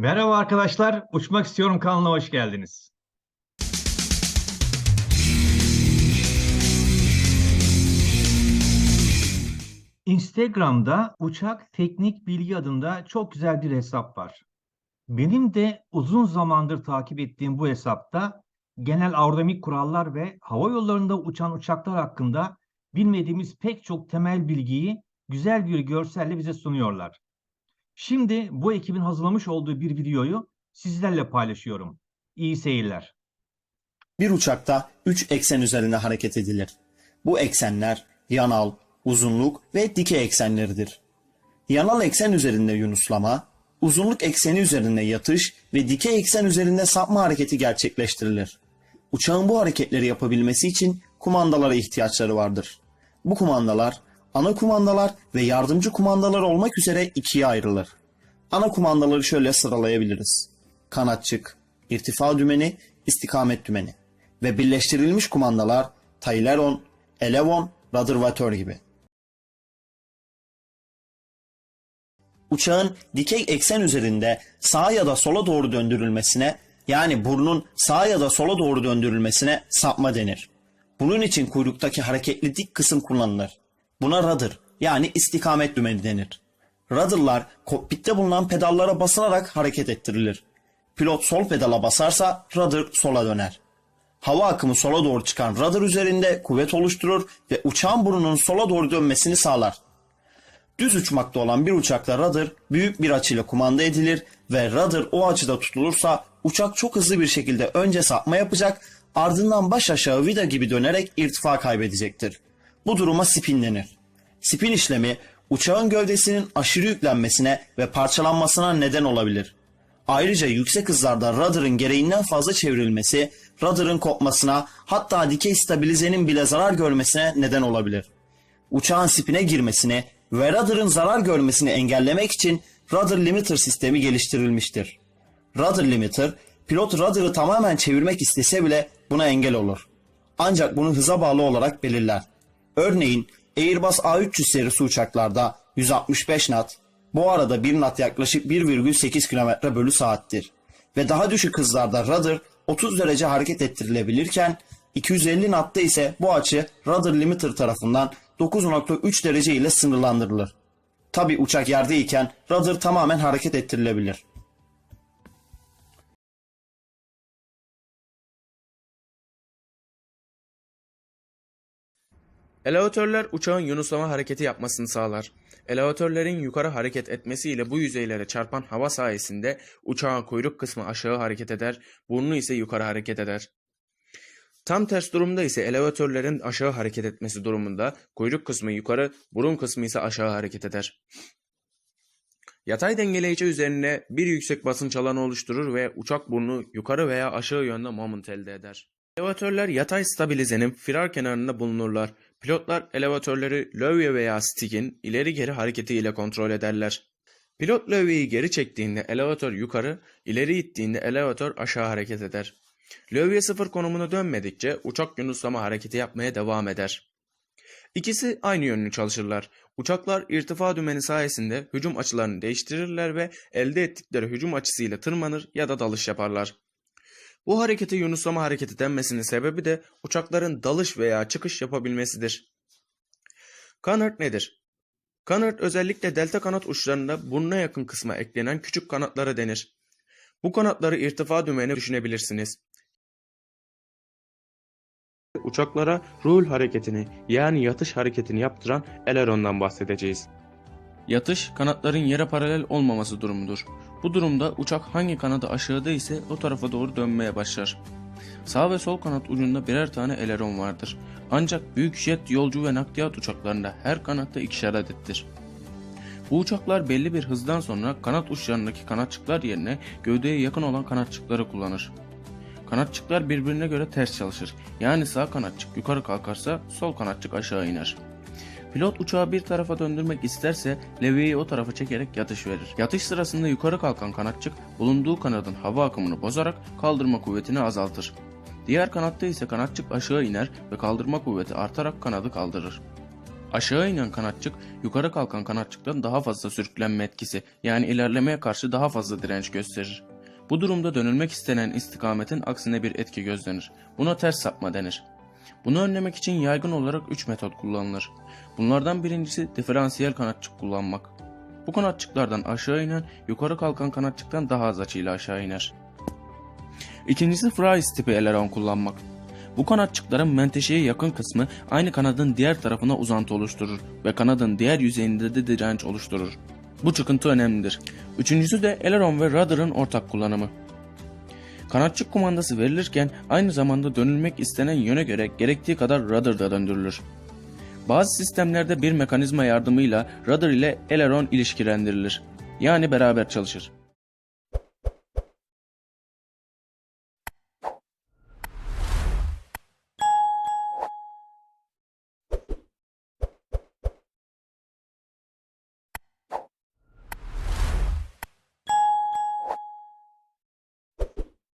Merhaba arkadaşlar, Uçmak İstiyorum kanalına hoş geldiniz. Instagram'da Uçak Teknik Bilgi adında çok güzel bir hesap var. Benim de uzun zamandır takip ettiğim bu hesapta genel aerodinamik kurallar ve hava yollarında uçan uçaklar hakkında bilmediğimiz pek çok temel bilgiyi güzel bir görselle bize sunuyorlar. Şimdi bu ekibin hazırlamış olduğu bir videoyu sizlerle paylaşıyorum. İyi seyirler. Bir uçakta 3 eksen üzerinde hareket edilir. Bu eksenler yanal, uzunluk ve dikey eksenleridir. Yanal eksen üzerinde yunuslama, uzunluk ekseni üzerinde yatış ve dikey eksen üzerinde sapma hareketi gerçekleştirilir. Uçağın bu hareketleri yapabilmesi için kumandalara ihtiyaçları vardır. Bu kumandalar ana kumandalar ve yardımcı kumandalar olmak üzere ikiye ayrılır. Ana kumandaları şöyle sıralayabiliriz. Kanatçık, irtifa dümeni, istikamet dümeni ve birleştirilmiş kumandalar Tayleron, Elevon, Ruddervatör gibi. Uçağın dikey eksen üzerinde sağa ya da sola doğru döndürülmesine yani burnun sağa ya da sola doğru döndürülmesine sapma denir. Bunun için kuyruktaki hareketli dik kısım kullanılır. Buna rudder yani istikamet dümeni denir. Rudder'lar kokpitte bulunan pedallara basılarak hareket ettirilir. Pilot sol pedala basarsa rudder sola döner. Hava akımı sola doğru çıkan rudder üzerinde kuvvet oluşturur ve uçağın burnunun sola doğru dönmesini sağlar. Düz uçmakta olan bir uçakta rudder büyük bir açıyla kumanda edilir ve rudder o açıda tutulursa uçak çok hızlı bir şekilde önce sapma yapacak ardından baş aşağı vida gibi dönerek irtifa kaybedecektir. Bu duruma spin denir. Spin işlemi uçağın gövdesinin aşırı yüklenmesine ve parçalanmasına neden olabilir. Ayrıca yüksek hızlarda rudder'ın gereğinden fazla çevrilmesi, rudder'ın kopmasına hatta dikey stabilizenin bile zarar görmesine neden olabilir. Uçağın spine girmesini ve rudder'ın zarar görmesini engellemek için rudder limiter sistemi geliştirilmiştir. Rudder limiter, pilot rudder'ı tamamen çevirmek istese bile buna engel olur. Ancak bunu hıza bağlı olarak belirler. Örneğin Airbus A300 serisi uçaklarda 165 knot, bu arada 1 knot yaklaşık 1,8 km bölü saattir. Ve daha düşük hızlarda rudder 30 derece hareket ettirilebilirken 250 knotta ise bu açı rudder limiter tarafından 9.3 derece ile sınırlandırılır. Tabi uçak yerdeyken rudder tamamen hareket ettirilebilir. Elevatörler uçağın yunuslama hareketi yapmasını sağlar. Elevatörlerin yukarı hareket etmesiyle bu yüzeylere çarpan hava sayesinde uçağın kuyruk kısmı aşağı hareket eder, burnu ise yukarı hareket eder. Tam ters durumda ise elevatörlerin aşağı hareket etmesi durumunda kuyruk kısmı yukarı, burun kısmı ise aşağı hareket eder. Yatay dengeleyici üzerine bir yüksek basınç alanı oluşturur ve uçak burnu yukarı veya aşağı yönde moment elde eder. Elevatörler yatay stabilizenin firar kenarında bulunurlar. Pilotlar elevatörleri lövye veya stick'in ileri geri hareketi ile kontrol ederler. Pilot lövyeyi geri çektiğinde elevatör yukarı, ileri ittiğinde elevatör aşağı hareket eder. Lövye sıfır konumuna dönmedikçe uçak yunuslama hareketi yapmaya devam eder. İkisi aynı yönlü çalışırlar. Uçaklar irtifa dümeni sayesinde hücum açılarını değiştirirler ve elde ettikleri hücum açısıyla tırmanır ya da dalış yaparlar. Bu harekete yunuslama hareketi denmesinin sebebi de uçakların dalış veya çıkış yapabilmesidir. Canard nedir? Canard özellikle delta kanat uçlarında burnuna yakın kısma eklenen küçük kanatlara denir. Bu kanatları irtifa dümeni düşünebilirsiniz. Uçaklara rul hareketini yani yatış hareketini yaptıran elerondan bahsedeceğiz. Yatış kanatların yere paralel olmaması durumudur. Bu durumda uçak hangi kanadı aşağıda ise o tarafa doğru dönmeye başlar. Sağ ve sol kanat ucunda birer tane eleron vardır. Ancak büyük jet, yolcu ve nakliyat uçaklarında her kanatta ikişer adettir. Bu uçaklar belli bir hızdan sonra kanat uçlarındaki kanatçıklar yerine gövdeye yakın olan kanatçıkları kullanır. Kanatçıklar birbirine göre ters çalışır. Yani sağ kanatçık yukarı kalkarsa sol kanatçık aşağı iner. Pilot uçağı bir tarafa döndürmek isterse levyeyi o tarafa çekerek yatış verir. Yatış sırasında yukarı kalkan kanatçık bulunduğu kanadın hava akımını bozarak kaldırma kuvvetini azaltır. Diğer kanatta ise kanatçık aşağı iner ve kaldırma kuvveti artarak kanadı kaldırır. Aşağı inen kanatçık yukarı kalkan kanatçıktan daha fazla sürüklenme etkisi yani ilerlemeye karşı daha fazla direnç gösterir. Bu durumda dönülmek istenen istikametin aksine bir etki gözlenir. Buna ters sapma denir. Bunu önlemek için yaygın olarak 3 metot kullanılır. Bunlardan birincisi diferansiyel kanatçık kullanmak. Bu kanatçıklardan aşağı inen yukarı kalkan kanatçıktan daha az açıyla aşağı iner. İkincisi Fries tipi eleron kullanmak. Bu kanatçıkların menteşeye yakın kısmı aynı kanadın diğer tarafına uzantı oluşturur ve kanadın diğer yüzeyinde de direnç oluşturur. Bu çıkıntı önemlidir. Üçüncüsü de aileron ve rudder'ın ortak kullanımı. Kanatçık kumandası verilirken aynı zamanda dönülmek istenen yöne göre gerektiği kadar rudder da döndürülür. Bazı sistemlerde bir mekanizma yardımıyla rudder ile aileron ilişkilendirilir. Yani beraber çalışır.